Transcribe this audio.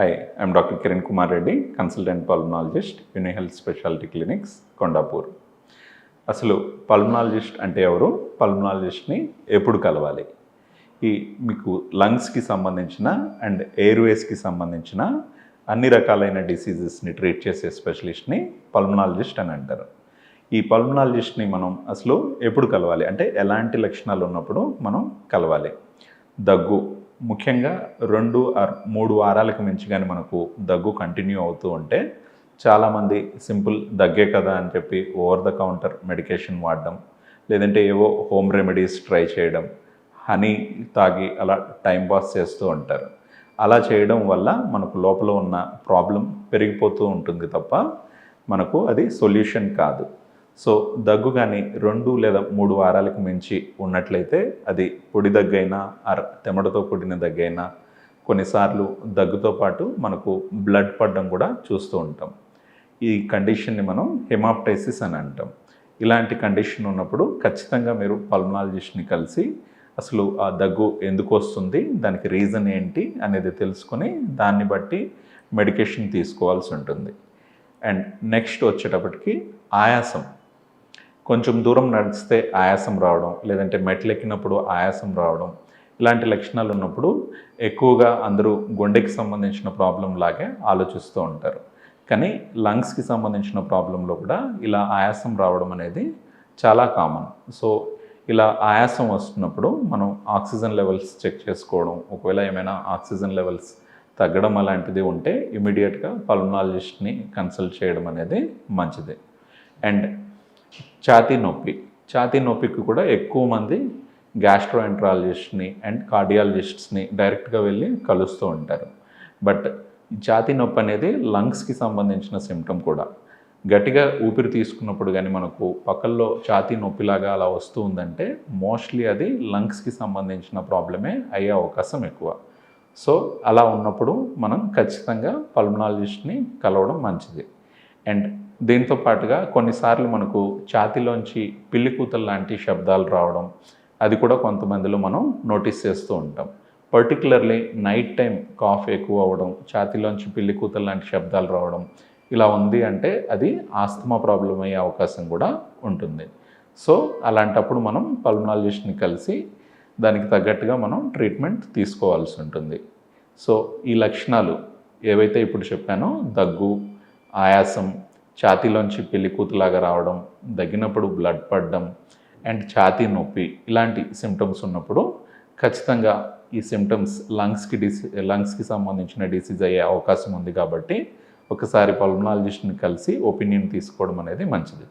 Hi I'm doctor Kiran Kumar Reddy consultant pulmonologist Uni Health speciality clinics Kondapur అసలు pulmonologist అంటే ఎవరు? పల్మనాలజిస్ట్ని ఎప్పుడు కలవాలి? ఈ మీకు లంగ్స్కి సంబంధించిన అండ్ ఎయిర్వేస్కి సంబంధించిన అన్ని రకాలైన డిసీజెస్ని ట్రీట్ చేసే స్పెషలిస్ట్ని పల్మనాలజిస్ట్ అని అంటారు. ఈ పల్మనాలజిస్ట్ని మనం అసలు ఎప్పుడు కలవాలి? అంటే ఎలాంటి లక్షణాలు ఉన్నప్పుడు మనం కలవాలి? దగ్గు ముఖ్యంగా రెండు ఆర్ మూడు వారాలకు మించి కానీ మనకు దగ్గు కంటిన్యూ అవుతూ ఉంటే చాలామంది సింపుల్ దగ్గే కదా అని చెప్పి ఓవర్ ద కౌంటర్ మెడికేషన్ వాడడం లేదంటే ఏవో హోమ్ రెమెడీస్ ట్రై చేయడం హనీ తాగి అలా టైం పాస్ చేస్తూ ఉంటారు. అలా చేయడం వల్ల మనకు లోపల ఉన్న ప్రాబ్లం పెరిగిపోతూ ఉంటుంది తప్ప మనకు అది సొల్యూషన్ కాదు. సో దగ్గు కానీ రెండు లేదా మూడు వారాలకు మించి ఉన్నట్లయితే అది పొడి దగ్గైనా అర్ తెమడతో కూడిన దగ్గైనా కొన్నిసార్లు దగ్గుతో పాటు మనకు బ్లడ్ పడడం కూడా చూస్తూ ఉంటాం. ఈ కండిషన్ని మనం హెమాప్టైసిస్ అని అంటాం. ఇలాంటి కండిషన్ ఉన్నప్పుడు ఖచ్చితంగా మీరు పల్మనాలజిస్ట్ని కలిసి అసలు ఆ దగ్గు ఎందుకు వస్తుంది దానికి రీజన్ ఏంటి అనేది తెలుసుకొని దాన్ని బట్టి మెడికేషన్ తీసుకోవాల్సి ఉంటుంది. అండ్ నెక్స్ట్ వచ్చేటప్పటికి ఆయాసం. కొంచెం దూరం నడిస్తే ఆయాసం రావడం లేదంటే మెట్లు ఎక్కినప్పుడు ఆయాసం రావడం ఇలాంటి లక్షణాలు ఉన్నప్పుడు ఎక్కువగా అందరూ గుండెకి సంబంధించిన ప్రాబ్లం లాగే ఆలోచిస్తూ ఉంటారు. కానీ లంగ్స్కి సంబంధించిన ప్రాబ్లంలో కూడా ఇలా ఆయాసం రావడం అనేది చాలా కామన్. సో ఇలా ఆయాసం వస్తున్నప్పుడు మనం ఆక్సిజన్ లెవెల్స్ చెక్ చేసుకోవడం ఒకవేళ ఏమైనా ఆక్సిజన్ లెవెల్స్ తగ్గడం అలాంటిది ఉంటే ఇమీడియట్గా పల్మనాలజిస్ట్ని కన్సల్ట్ చేయడం అనేది మంచిది. అండ్ ఛాతీ నొప్పి. ఛాతీ నొప్పికి కూడా ఎక్కువ మంది గ్యాస్ట్రోఎంట్రాలజిస్ట్ని అండ్ కార్డియాలజిస్ట్స్ని డైరెక్ట్గా వెళ్ళి కలుస్తూ ఉంటారు. బట్ ఛాతీ నొప్పి అనేది లంగ్స్కి సంబంధించిన సిమ్టమ్ కూడా. గట్టిగా ఊపిరి తీసుకున్నప్పుడు కానీ మనకు పక్కల్లో ఛాతీ నొప్పిలాగా అలా వస్తూ ఉందంటే మోస్ట్లీ అది లంగ్స్కి సంబంధించిన ప్రాబ్లమే అయ్యే అవకాశం ఎక్కువ. సో అలా ఉన్నప్పుడు మనం ఖచ్చితంగా పల్మనాలజిస్ట్ని కలవడం మంచిది. అండ్ దీంతో పాటుగా కొన్నిసార్లు మనకు ఛాతీలోంచి పిల్లి కూతలు లాంటి శబ్దాలు రావడం అది కూడా కొంతమందిలో మనం నోటీస్ చేస్తూ ఉంటాం. పర్టికులర్లీ నైట్ టైం కాఫ్ ఎక్కువ అవ్వడం ఛాతీలోంచి పిల్లి కూతలు లాంటి శబ్దాలు రావడం ఇలా ఉంది అంటే అది ఆస్తమా ప్రాబ్లం అయ్యే అవకాశం కూడా ఉంటుంది. సో అలాంటప్పుడు మనం పల్మనాలజిస్ట్ని కలిసి దానికి తగ్గట్టుగా మనం ట్రీట్మెంట్ తీసుకోవాల్సి ఉంటుంది. సో ఈ లక్షణాలు ఏవైతే ఇప్పుడు చెప్పానో దగ్గు ఆయాసం ఛాతీలోంచి పెళ్ళి కూతులాగా రావడం దగ్గినప్పుడు బ్లడ్ పడడం అండ్ ఛాతీ నొప్పి ఇలాంటి సిమ్టమ్స్ ఉన్నప్పుడు ఖచ్చితంగా ఈ సిమ్టమ్స్ లంగ్స్కి డిసీ లంగ్స్కి సంబంధించిన డిసీజ్ అయ్యే అవకాశం ఉంది కాబట్టి ఒకసారి పల్మనాలజిస్ట్ని కలిసి ఒపీనియన్ తీసుకోవడం అనేది మంచిది.